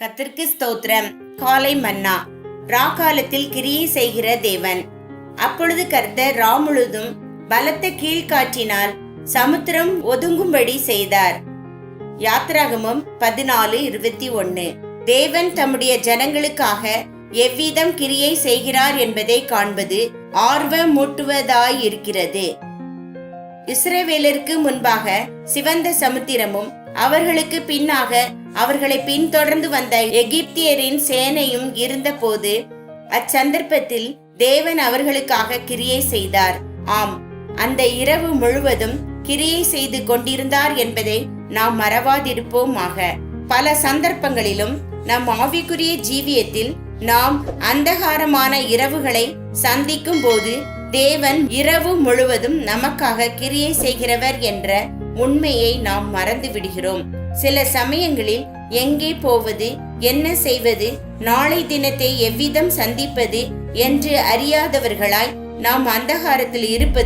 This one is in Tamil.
கத்திற்கு ஸ்தோத்திரம். காலை மன்னா. ராகாலத்தில் கிரியை செய்கிற தேவன். அப்பொழுது கர்த்தர் ரா முழுதும் பலத்த கீழ்காற்றினால் சமுத்திரம் ஒதுங்கும்படி செய்தார். யாத்ராகமும் பதினாலு இருபத்தி ஒன்னு. தேவன் தம்முடைய ஜனங்களுக்காக எவ்விதம் கிரியை செய்கிறார் என்பதை காண்பது ஆர்வமூட்டுவதாயிருக்கிறது. இஸ்ரேவேலருக்கு முன்பாக சிவந்த சமுத்திரமும் அவர்களுக்கு பின்னாக அவர்களை பின்தொடர்ந்து வந்த எகிப்தியரின் சேனையும் இருந்தபோது அச்சந்தர்ப்பத்தில் தேவன் அவர்களுக்காக கிரியை செய்தார். ஆம் அந்த இரவு முழுவதும் கிரியை செய்து கொண்டிருந்தார் என்பதை நாம் மறவாதிருப்போமாக. பல சந்தர்ப்பங்களிலும் நம் ஆவிக்குரிய ஜீவியத்தில் நாம் அந்தகாரமான இரவுகளை சந்திக்கும் போது தேவன் இரவு முழுவதும் நமக்காக கிரியை செய்கிறவர் என்ற உண்மையை நாம் மறந்து விடுகிறோம். சில சமயங்களில் எங்கே போவது என்ன செய்வது நாளை தினத்தை எவ்விதம் சந்திப்பது என்று அறியாதவர்களாய் நாம் அந்தகாரத்தில் இருப்பது